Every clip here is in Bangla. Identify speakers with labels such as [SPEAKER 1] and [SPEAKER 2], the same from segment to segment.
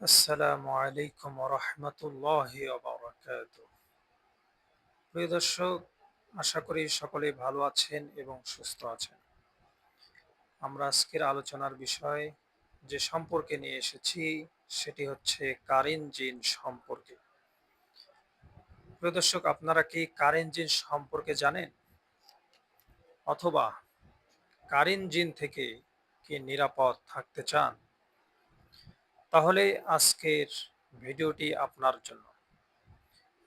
[SPEAKER 1] আসসালামু আলাইকুম রহমতুল্লাহ প্রিয় দর্শক, আশা করি সকলেই ভালো আছেন এবং সুস্থ আছেন। আমরা আজকের আলোচনার বিষয় যে সম্পর্কে নিয়ে এসেছি, সেটি হচ্ছে কারেন জিন সম্পর্কে। প্রিয় দর্শক, আপনারা কি কারেন জিন সম্পর্কে জানেন? অথবা কারেন জিন থেকে কি নিরাপদ থাকতে চান? তাহলে আজকের ভিডিওটি আপনার জন্য।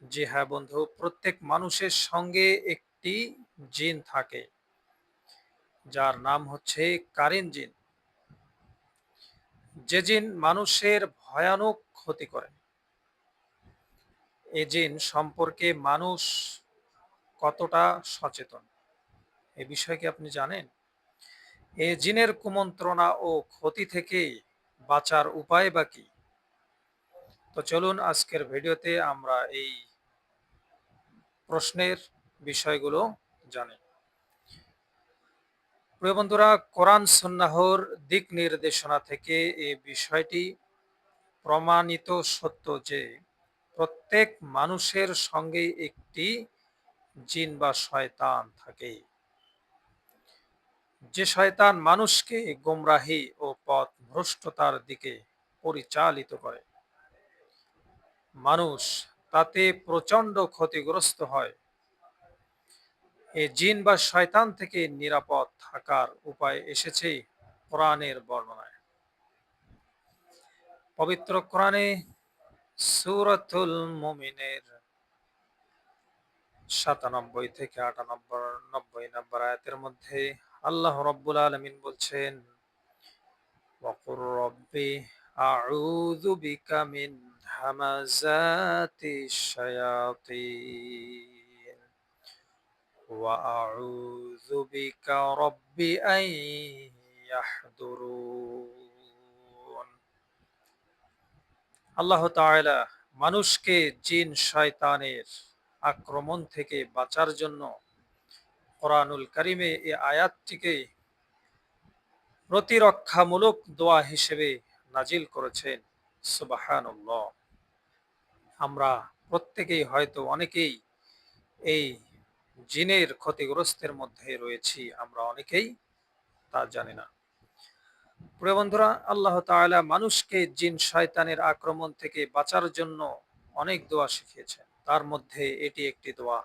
[SPEAKER 1] জি হ্যাঁ বন্ধু, প্রত্যেক মানুষের সঙ্গে একটি জিন থাকে, যার নাম হচ্ছে কারিন জিন। যে জিন মানুষের ভয়ানক ক্ষতি করে। এ জিন সম্পর্কে মানুষ কতটা সচেতন, এ বিষয়ে কি আপনি জানেন? এ জিনের কুমন্ত্রণা ও ক্ষতি থেকে বাঁচার উপায় বা কি? তো চলুন আজকের ভিডিওতে আমরা এই প্রশ্নের বিষয়গুলো জানি। প্রিয় বন্ধুরা, কোরআন সন্ন্যাহর দিক নির্দেশনা থেকে এই বিষয়টি প্রমাণিত সত্য যে প্রত্যেক মানুষের সঙ্গে একটি জিন বা শয়তান থাকে। যে শয়তান মানুষকে গোমরাহি ও পথ ভ্রষ্টতার দিকে পরিচালিত করে। মানুষ তাতে প্রচণ্ড ক্ষতিগ্রস্ত হয়। এই জিন বা শয়তান থেকে নিরাপদ থাকার উপায় এসেছে কোরআনের বর্ণনায়। পবিত্র কোরআনে সুরতুল মুমিনের সাতানব্বই থেকে আটানব্বই, নব্বই নম্বর আয়াতের মধ্যে আল্লাহ রব্বুল আলমিন বলছেন وقل ربي أعوذ بك من همزات الشياطين وأعوذ بك رب أن يحضرون আল্লাহ তাআলা মানুষকে জিন শয়তানের আক্রমণ থেকে বাঁচার জন্য কোরআনুল কারিমে এই আয়াতটিকে প্রতিরক্ষামূলক দোয়া হিসেবে নাজিল করেছেন, সুবাহানুল্লাহ। আমরা প্রত্যেকেই হয়তো অনেকেই এই জিনের ক্ষতিগ্রস্তের মধ্যে রয়েছি, আমরা অনেকেই তা জানি না। প্রিয় বন্ধুরা, আল্লাহ তাআলা মানুষকে জিন শয়তানের আক্রমণ থেকে বাঁচার জন্য অনেক দোয়া শিখিয়েছেন। তার মধ্যে এটি একটি দোয়া।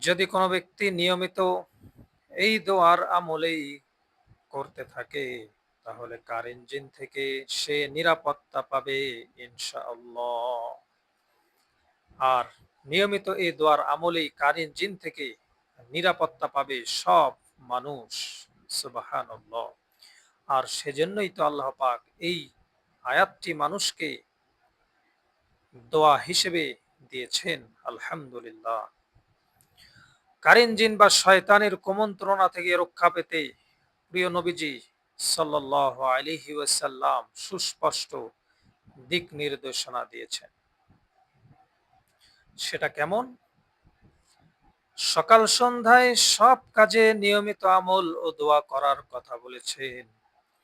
[SPEAKER 1] যদি কোনো ব্যক্তি নিয়মিত এই দোয়ার আমলেই করতে থাকে, তাহলে কার ইঞ্জিন থেকে সে নিরাপত্তা পাবে ইনশাআল্লাহ। আর নিয়মিত এই দোয়ার আমলেই কার ইঞ্জিন থেকে নিরাপত্তা পাবে সব মানুষ সুবাহান আর সেজন্যই তো আল্লাহ পাক এই আয়াতটি মানুষকে দোয়া হিসেবে দিয়েছেন, আলহামদুলিল্লাহ। কারিন জিন বা শয়তানের কুমন্ত্রণা থেকে রক্ষা পেতে প্রিয় নবীজি সাল্লাহ সুস্পষ্ট দিক নির্দেশনা দিয়েছেন। সেটা কেমন? সকাল সন্ধ্যায় সব কাজে নিয়মিত আমল ও দোয়া করার কথা বলেছেন।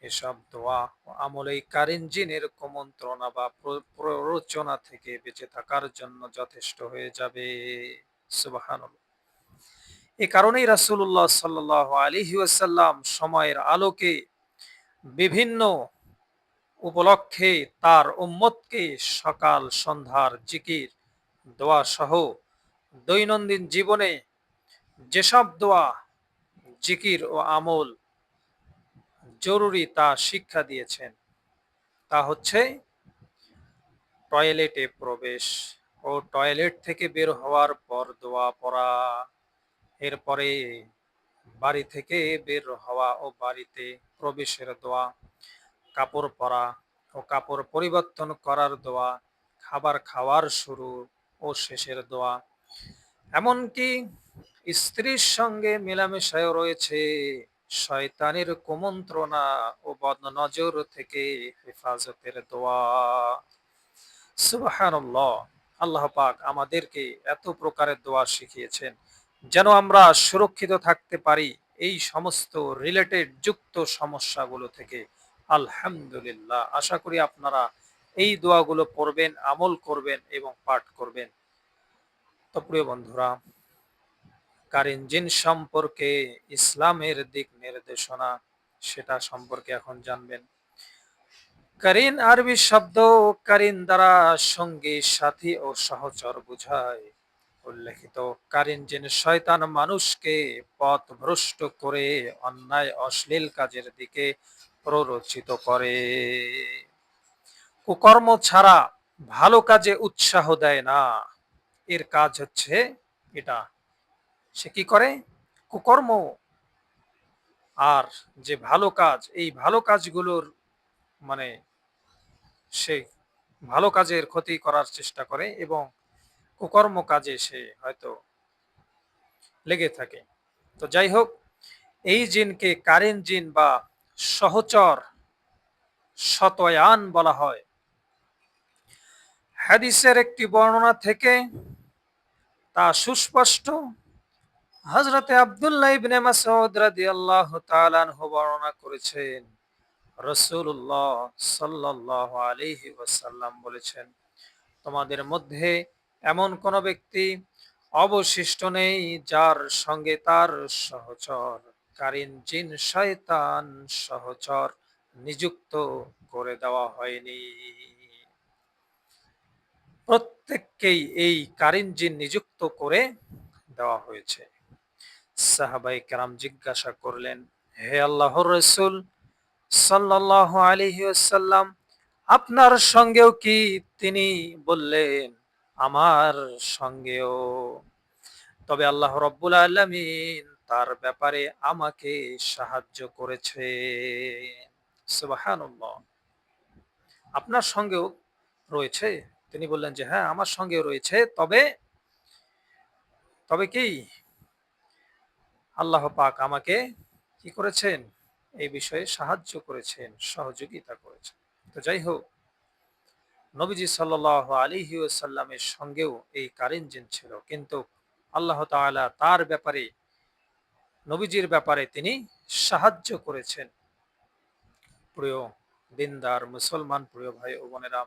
[SPEAKER 1] এসব দোয়া ও আমলেই কারিন জিনের কুমন্ত্রণা বা প্ররোচনা থেকে বেঁচে থাকার জন্য যথেষ্ট হয়ে যাবে। সুবাহানুল্লাহ। এ কারণেই রাসুল্লাহ সাল্লাহ আলিহি ওয়াসাল্লাম সময়ের আলোকে বিভিন্ন উপলক্ষে তার উম্মতকে সকাল সন্ধ্যার জিকির, দোয়া সহ দৈনন্দিন জীবনে যেসব দোয়া, জিকির ও আমল জরুরি তা শিক্ষা দিয়েছেন, তা হচ্ছে টয়লেটে প্রবেশ ও টয়লেট থেকে বের হওয়ার পর দোয়া পড়া। এরপরে বাড়ি থেকে বের হওয়া ও বাড়িতে প্রবেশের দোয়া, কাপড় পরা ও কাপড় পরিবর্তন করার দোয়া, খাবার খাওয়ার শুরু ও শেষের দোয়া। এমনকি স্ত্রীর সঙ্গে মেলামেশায় রয়েছে শয়তানের কুমন্ত্রণা ও বদনজর থেকে হেফাজতের দোয়া। সুবহানাল্লাহ, আল্লাহ পাক আমাদেরকে এত প্রকারের দোয়া শিখিয়েছেন। যেন আমরা সুরক্ষিত থাকতে পারি এই সমস্ত রিলেটেড যুক্ত সমস্যাগুলো থেকে। আলহামদুলিল্লাহ। আশা করি আপনারা এই দোয়াগুলো পড়বেন, আমল করবেন এবং পাঠ করবেন। তো প্রিয় বন্ধুরা কারিনজিন সম্পর্কে ইসলামের দিক নির্দেশনা সেটা সম্পর্কে এখন জানবেন। কারিন আরবি শব্দ কারিন দ্বারা সঙ্গী, সাথী ও সহচর বুঝায়। উল্লেখিত কারিন জিন শয়তান মানুষকে পথ ভ্রষ্ট করে অন্যায় অশ্লীল কাজের দিকে প্ররোচিত করে। কুকর্ম ছাড়া ভালো কাজে উৎসাহ দেয় না। এর কাজ হচ্ছে এটা। সে কি করে? কুকর্ম। আর যে ভালো কাজ, এই ভালো কাজগুলোর মানে সে ভালো কাজের ক্ষতি করার চেষ্টা করে এবং কুকর্ম কাজে সে হয়তো লেগে থাকে। তো যাই হোক এই জিনকে কারেন জিন বা সহচর শতয়ান বলা হয়। হাদিসের একটি বর্ণনা থেকে তা সুস্পষ্ট। হজরতে আবদুল্লাহ ইবনে মাসউদ রাদিয়াল্লাহু তাআলা আনহু বর্ণনা করেছেন। রাসূলুল্লাহ সাল্লাল্লাহু আলাইহি ওয়াসাল্লাম বলেছেন, তোমাদের মধ্যে এমন কোন ব্যক্তি অবশিষ্ট নেই যার সঙ্গে তার সহচর। কারিন জিন শয়তান সহচর, নিযুক্ত করে দেওয়া হয়নি। প্রত্যেককেই এই কারিন জিন নিযুক্ত করে দেওয়া হয়েছে। সাহাবাই কেরাম জিজ্ঞাসা করলেন, হে আল্লাহর রসুল সাল্লাহ আলিহাসাল্লাম আপনার সঙ্গেও কি তিনি বললেন? আমার সঙ্গেও। তবে আল্লাহ রব্বুল আলমিন তার ব্যাপারে আমাকে সাহায্য করেছে। আপনার সঙ্গেও রয়েছে? তিনি বললেন যে হ্যাঁ আমার সঙ্গেও রয়েছে। তবে তবে কি আল্লাহ পাক আমাকে কি করেছেন? এই বিষয়ে সাহায্য করেছেন, সহযোগিতা করেছেন। তো যাই হোক নবীজি সাল আলী সাল্লামের সঙ্গেও এই কারিনজিন ছিল। কিন্তু আল্লাহ তাআলা তার ব্যাপারে, নবীজির ব্যাপারে তিনি সাহায্য করেছেন। প্রিয় দিনদার, মুসলমান প্রিয় ভাই ও বোনেরা,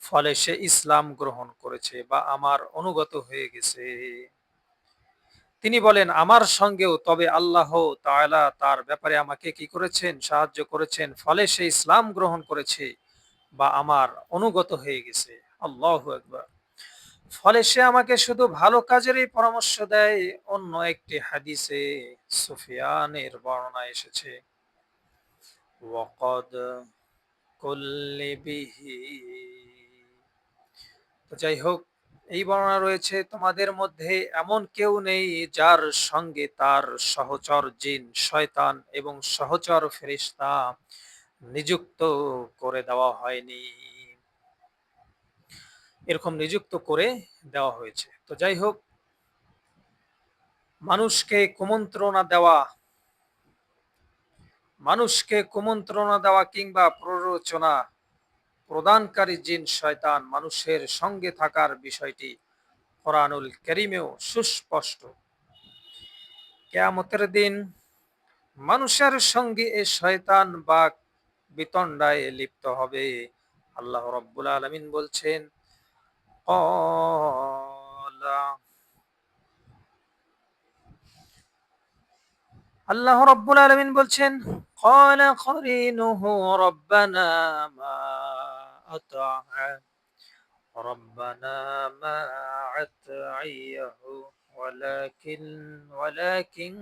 [SPEAKER 1] ফলে সে ইসলাম গ্রহণ করেছে বা আমার অনুগত হয়ে গেছে। তিনি বলেন, আমার সঙ্গেও, তবে আল্লাহ তাআলা তার ব্যাপারে আমাকে কি করেছেন, সাহায্য করেছেন? ফলে সে ইসলাম গ্রহণ করেছে। বা আমার অনুগত হয়ে গেছে। আল্লাহ একবার ফলে সে আমাকে শুধু ভালো কাজেরই পরামর্শ দেয়, অন্য একটি হাদিসে সুফিয়ানের বর্ণনা এসেছে। ওয়াকাদ বিহি। যাই হোক এই বর্ণনা রয়েছে, তোমাদের মধ্যে এমন কেউ নেই যার সঙ্গে তার সহচর জিন, শয়তান এবং সহচর ফেরিস্তা নিযুক্ত করে দেওয়া হয়নি। এরকম নিযুক্ত করে দেওয়া হয়েছে। তো যাই হোক, মানুষকে কুমন্ত্রণা দেওয়া, মানুষকে কুমন্ত্রণা দেওয়া কিংবা প্ররোচনা, প্রদানকারী জিন শয়তান মানুষের সঙ্গে থাকার বিষয়টি কোরআনুল করিমেও সুস্পষ্ট। কেয়ামতের দিন মানুষের সঙ্গে এ শয়তান বা বিতণ্ডায় লিপ্ত হবে আল্লাহ রব্বুল আলমিন বলছেন আল্লাহ রব্বুল আলমিন বলছেন قال قرينه ربنا ما أطاع ربنا ما أطعيه ولكن ولكن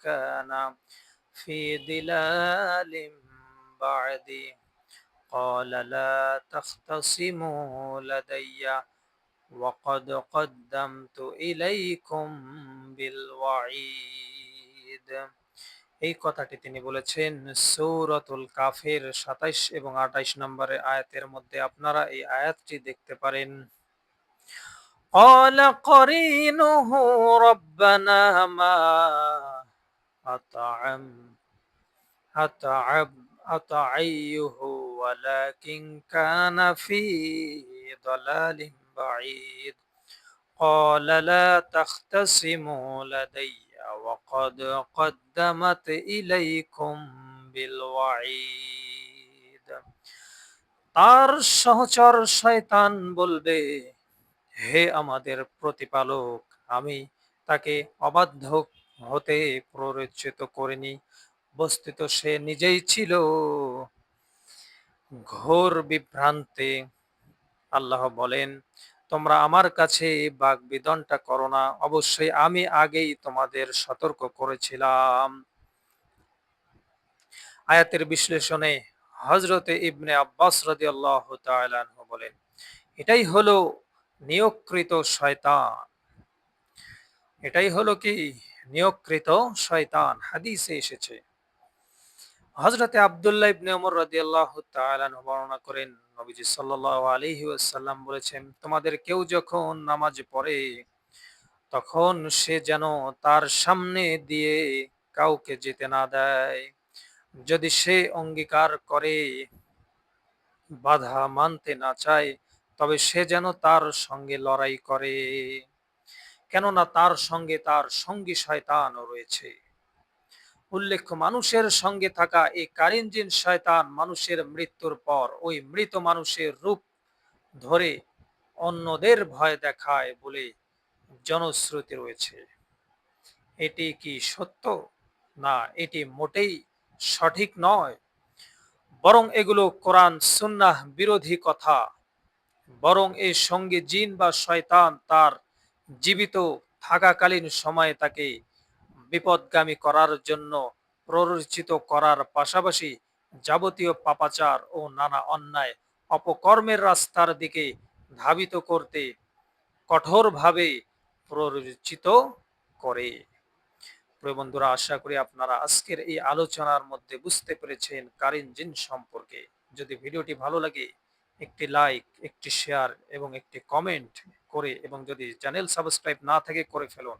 [SPEAKER 1] كان في ظلال بعدي قال لا تختصموا لدي وقد قدمت إليكم بالوعيد এই কথাটি তিনি বলেছেন সৌরতুল কাফের সাতাইশ এবং আঠাইশ নম্বরের আয়াতের মধ্যে আপনারা এই আয়াতটি দেখতে পারেন قال قرينه ربنا ما أطعم أطعب أطعيه ولكن كان في ضلال بعيد قال لا تختصموا لدي وقد قدمت إليكم بالوعيد তার সহচর শয়তান বলবে হে আমাদের প্রতিপালক আমি তাকে অবাধ্য হতে প্ররোচিত করিনি বস্তুত সে নিজেই ছিল। ঘোর বিভ্রান্তে আল্লাহ বলেন, তোমরা আমার কাছে বাগ বিদনটা করো না, অবশ্যই আমি আগেই তোমাদের সতর্ক করেছিলাম। আয়াতের বিশ্লেষণে হজরতে ইবনে আব্বাস রাজি আল্লাহ বলেন, এটাই হলো নিয়োগকৃত শয়তান। এটাই হলো কি? নিয়োগকৃত শয়তান। হাদিসে এসেছে হজরতে আবদুল্লাহ ইবনে ওমর রাদিয়াল্লাহু তাআলা বর্ণনা করেন, নবীজি সাল্লাল্লাহু আলাইহি ওয়াসাল্লাম বলেছেন, তোমাদের কেউ যখন নামাজ পড়ে, তখন সে যেন তার সামনে দিয়ে কাউকে যেতে না দেয়। যদি সে অঙ্গীকার করে, বাধা মানতে না চায়, তবে সে যেন তার সঙ্গে লড়াই করে। কেননা তার সঙ্গে তার সঙ্গী শয়তানও রয়েছে। উল্লেখ্য, মানুষের সঙ্গে থাকা এই কারিনজিন শয়তান মানুষের মৃত্যুর পর, ওই মৃত মানুষের রূপ ধরে অন্যদের ভয় দেখায় বলে জনশ্রুতি রয়েছে। এটি কি সত্য? না, এটি মোটেই সঠিক নয়। বরং এগুলো কোরআন সুন্নাহ বিরোধী কথা। বরং এর সঙ্গে জিন বা শয়তান তার জীবিত থাকাকালীন সময়ে তাকে বিপদগামী করার জন্য প্ররোচিত করার পাশাপাশি যাবতীয় পাপাচার ও নানা অন্যায় অপকর্মের রাস্তার দিকে ধাবিত করতে কঠোরভাবে প্ররোচিত করে। প্রিয় বন্ধুরা, আশা করি আপনারা আজকের এই আলোচনার মধ্যে বুঝতে পেরেছেন কারিন জিন সম্পর্কে। যদি ভিডিওটি ভালো লাগে, একটি লাইক, একটি শেয়ার এবং একটি কমেন্ট করে এবং যদি চ্যানেল সাবস্ক্রাইব না থাকে, করে ফেলুন।